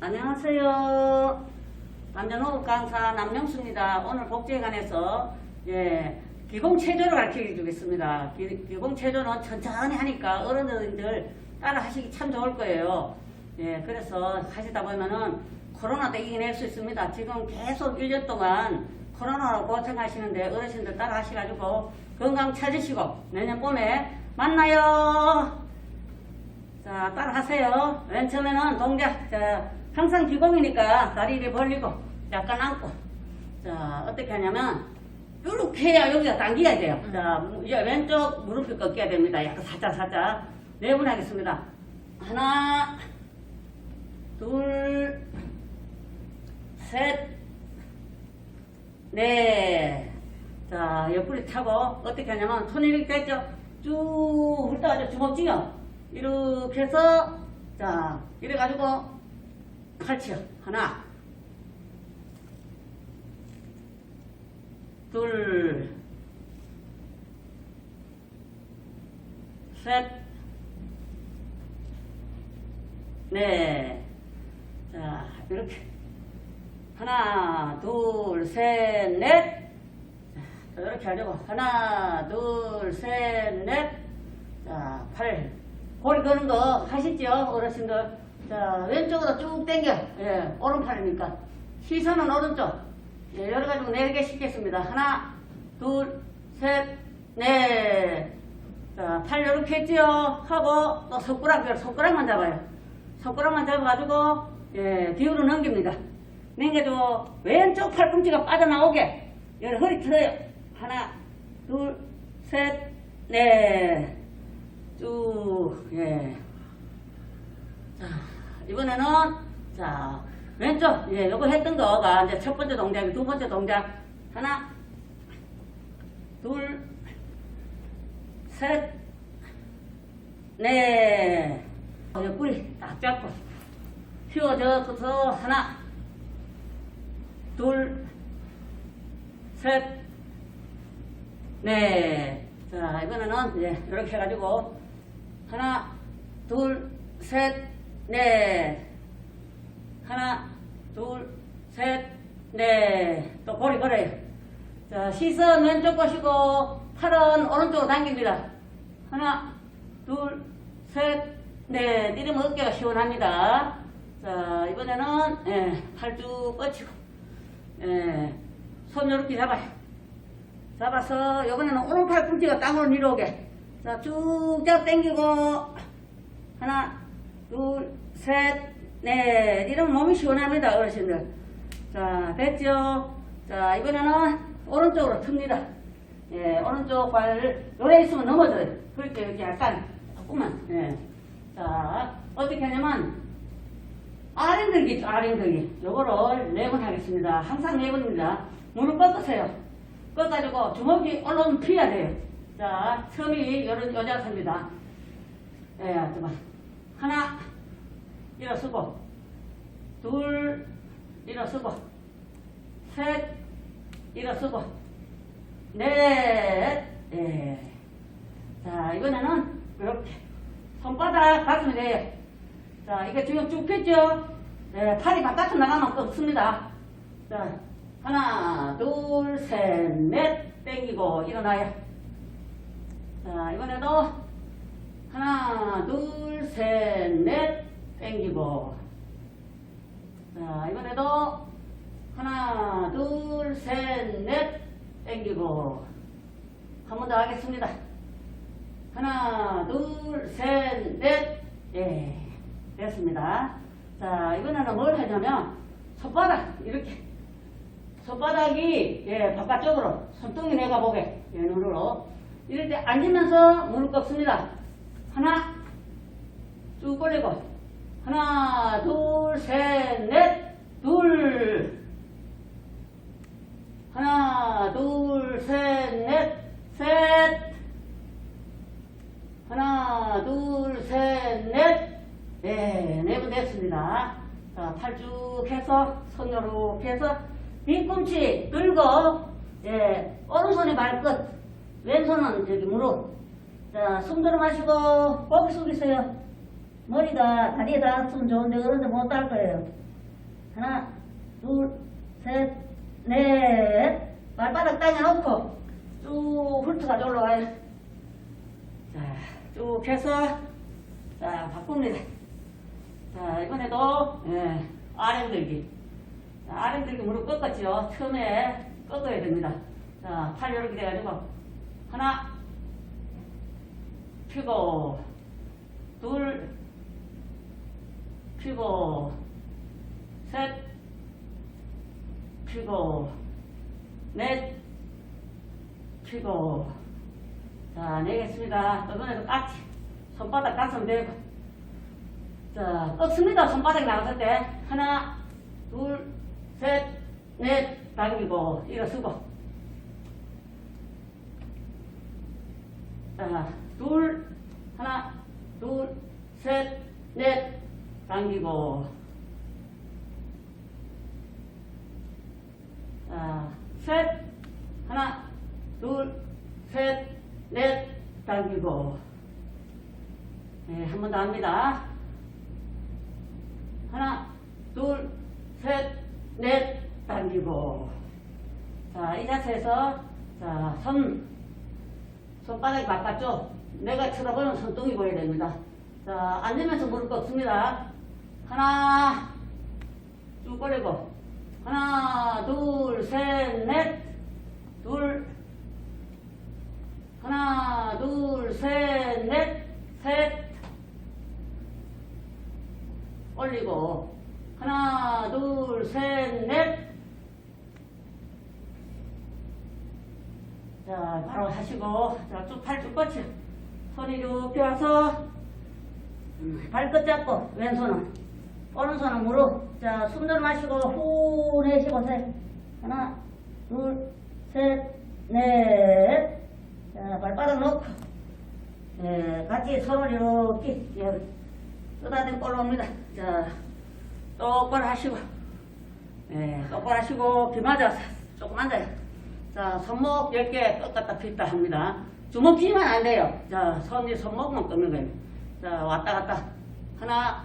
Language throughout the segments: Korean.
안녕하세요. 남자노업 강사 남영수입니다. 오늘 복지에 관해서 예, 기공체조를 가르쳐 주겠습니다. 기, 기공체조는 천천히 하니까 어른들 따라 하시기 참 좋을 거예요. 예, 그래서 하시다 보면은 코로나도 이겨낼 수 있습니다. 지금 계속 1년 동안 코로나로 고생하시는데 어르신들 따라 하셔가지고 건강 찾으시고 내년 봄에 만나요. 자, 따라 하세요. 맨 처음에는 동작. 자, 항상 기공이니까 다리를 벌리고 약간 앉고. 자, 어떻게 하냐면, 이렇게 해야 여기가 당겨야 돼요. 자, 이제 왼쪽 무릎이 꺾여야 됩니다. 약간 살짝, 살짝. 네분 하겠습니다. 하나, 둘, 셋, 넷. 자, 옆구리 차고, 어떻게 하냐면, 손 이렇게 됐죠? 쭉 훑어가지고 주먹 쥐어. 이렇게 해서, 자, 이래가지고, 같이요. 하나, 둘, 셋, 넷. 자, 이렇게. 하나, 둘, 셋, 넷. 자, 이렇게 하려고. 하나, 둘, 셋, 넷. 자, 팔. 고리 거는 거 하시죠? 어르신들. 자, 왼쪽으로 쭉 당겨. 예, 오른팔이니까. 시선은 오른쪽. 예, 여러 가지고 네개 씻겠습니다. 하나, 둘, 셋, 넷. 자, 팔 이렇게 했지요? 하고, 또 손가락, 손가락만 잡아요. 손가락만 잡아가지고, 예, 뒤로 넘깁니다. 넘겨주고, 왼쪽 팔꿈치가 빠져나오게, 여기 허리 틀어요. 하나, 둘, 셋, 넷. 쭉, 예. 자, 이번에는, 자, 왼쪽, 예, 요거 했던 거가 이제 첫 번째 동작이 두 번째 동작. 하나, 둘, 셋, 넷. 어, 옆구리 딱 잡고. 휘어져서 하나, 둘, 셋, 넷. 자, 이번에는 이제 이렇게 해가지고 하나, 둘, 셋, 넷. 하나, 둘, 셋, 넷. 또 고리 걸어요. 자, 시선 왼쪽 보시고 팔은 오른쪽으로 당깁니다. 하나, 둘, 셋, 넷. 이러면 어깨가 시원합니다. 자, 이번에는 예, 팔쭉 뻗치고 예, 손 이렇게 잡아요. 잡아서 이번에는 오른팔 꿈치가 땅으로 내려오게. 자, 쭉잡 당기고 하나, 둘, 셋, 넷. 이러면 몸이 시원합니다, 어르신들. 자, 됐죠? 자, 이번에는 오른쪽으로 틉니다. 예, 오른쪽 발을 요래 있으면 넘어져요. 그렇게 이렇게 약간 조금만. 예. 자, 어떻게 하냐면 아랭들기 있죠, 아랭들기. 요거를 네 번 하겠습니다. 항상 네 번입니다. 무릎 뻗으세요. 뻗가지고 주먹이 올라오면 피해야 돼요. 자, 처음이 요런 요 자세입니다. 예, 잠깐. 하나, 일어서고, 둘, 일어서고, 셋, 일어서고, 넷, 예. 자, 이번에는 이렇게 손바닥 가슴에 대요. 자, 이게 지금 쭉 폈죠? 네, 팔이 바깥으로 나가면 꺾습니다. 자, 하나, 둘, 셋, 넷, 땡기고 일어나요. 자, 이번에도 하나, 둘, 셋, 넷, 땡기고. 자, 이번에도 하나, 둘, 셋, 넷, 땡기고. 한 번 더 하겠습니다. 하나, 둘, 셋, 넷, 예. 됐습니다. 자, 이번에는 뭘 하냐면, 손바닥, 이렇게. 손바닥이, 예, 바깥쪽으로, 손등이 내가 보게, 예, 눈으로. 이럴 때 앉으면서 무릎 꺾습니다. 하나, 쭉 벌리고. 하나, 둘, 셋, 넷, 둘. 하나, 둘, 셋, 넷, 셋. 하나, 둘, 셋, 넷. 네, 네분 됐습니다. 자, 팔쭉 해서, 손 요렇게 해서, 뒤꿈치 들고, 예, 오른손이 발끝, 왼손은 저기 무릎. 자, 숨 들어 마시고, 고개 숙이세요. 머리가 다리에 닿았으면 좋은데, 그런데 못 닿을 거예요. 둘, 셋, 넷. 발바닥 땅에 놓고 쭉 훑어가지고 올라와요. 자, 쭉 해서 자, 바꿉니다. 자, 이번에도 예, 아래 들기. 자, 아래 들기 무릎 꺾었죠. 처음에 꺾어야 됩니다. 자, 팔 이렇게 돼가지고 하나 펴고 둘 펴고 셋 펴고 넷 펴고 자 내겠습니다. 이번에도 같이 손바닥 가슴 대고 자 꺾습니다. 손바닥 나갔을 때. 하나 둘셋넷. 당기고 일어서고. 자, 둘, 하나, 둘, 셋, 넷, 당기고. 자, 셋, 하나, 둘, 셋, 넷, 당기고. 네, 한 번 더 합니다. 하나, 둘, 셋, 넷, 당기고. 자, 이 자세에서, 자, 손, 손바닥이 바깥쪽 내가 쳐다보는 손등이 보여야 됩니다. 자, 앉으면서 무릎 꺾습니다. 하나, 쭉 벌리고. 하나, 둘, 셋, 넷. 둘. 하나, 둘, 셋, 넷. 셋. 올리고. 하나, 둘, 셋, 넷. 자, 바로 하시고, 자, 쭉 팔 쭉 뻗쳐. 손이 이렇게 와서, 음, 발끝 잡고, 왼손은. 오른 손은 무릎. 자, 숨 들어 마시고, 후 내쉬고, 셋. 하나, 둘, 셋, 넷. 자, 발바닥 놓고. 네, 같이 손을 이렇게, 예, 쓰다듬고 올라옵니다. 자, 똑바로 하시고, 네, 똑바로 하시고, 비 맞아서 조금 앉아요. 자, 손목 10개 꺾었다 폈다 합니다. 주먹 쥐면 안 돼요. 자, 손이 손목만 꺾는 거예요. 자, 왔다 갔다. 하나,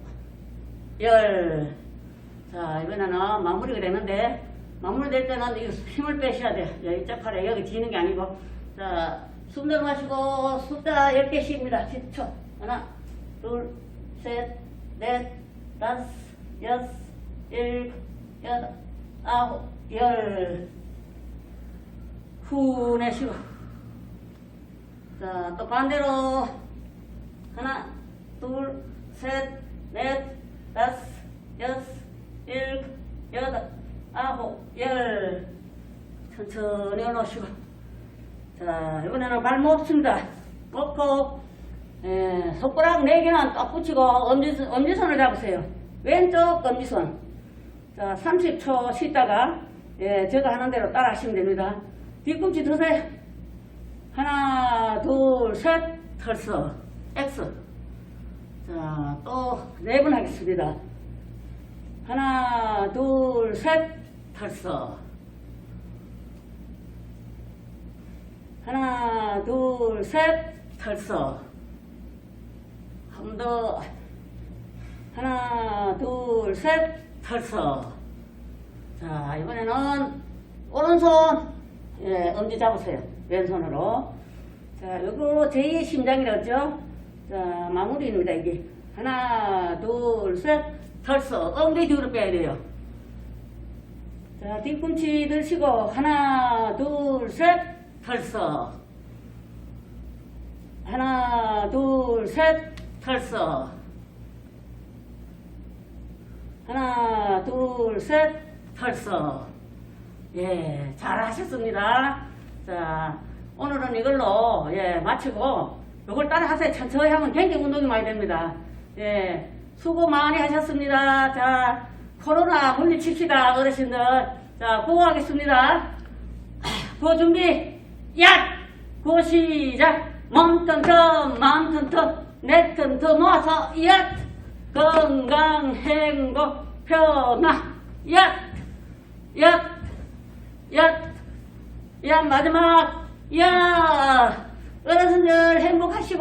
열. 자, 이번에는 마무리가 되는데, 마무리 될 때는 이 힘을 빼셔야 돼요. 여기 이쪽 팔에 여기 지는 게 아니고. 자, 숨 들어마시고, 숫자 10개씩입니다. 10초. 하나, 둘, 셋, 넷, 다섯, 여섯, 일곱, 여덟, 아홉, 열. 후 내쉬고 자 또 반대로 하나 둘 셋 넷 다섯 여섯 일곱 여덟 아홉 열 천천히 올라오시고 자 이번에는 발 못습니다 먹고 에, 손가락 네 개는 딱 붙이고 엄지손, 엄지손을 잡으세요 왼쪽 엄지손 자 30초 쉬다가 예, 제가 하는 대로 따라 하시면 됩니다 뒤꿈치 드세요. 하나, 둘, 셋, 털서. X. 자, 또 네 번 하겠습니다. 하나, 둘, 셋, 털서. 하나, 둘, 셋, 털서. 한 번 더. 하나, 둘, 셋, 털서. 자, 이번에는 오른손 예, 엄지 잡으세요. 왼손으로. 자, 요거 제2의 심장이라죠? 자, 마무리입니다, 이게. 하나, 둘, 셋, 털서. 엉덩이 뒤로 빼야 돼요. 자, 뒤꿈치 들시고, 하나, 둘, 셋, 털서. 하나, 둘, 셋, 털서. 하나, 둘, 셋, 털서. 예, 잘 하셨습니다. 자, 오늘은 이걸로, 예, 마치고, 요걸 따라 하세요. 천천히 하면 굉장히 운동이 많이 됩니다. 예, 수고 많이 하셨습니다. 자, 코로나 물리칩시다, 어르신들. 자, 고 하겠습니다. 고 준비, 야! 고 시작! 멈턴터, 맘턴터, 내턴터 모아서, 야! 건강, 행복, 편화, 야! 야! 야! 야, 마지막, 야! 어르신들 행복하시고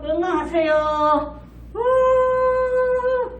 건강하세요. 우!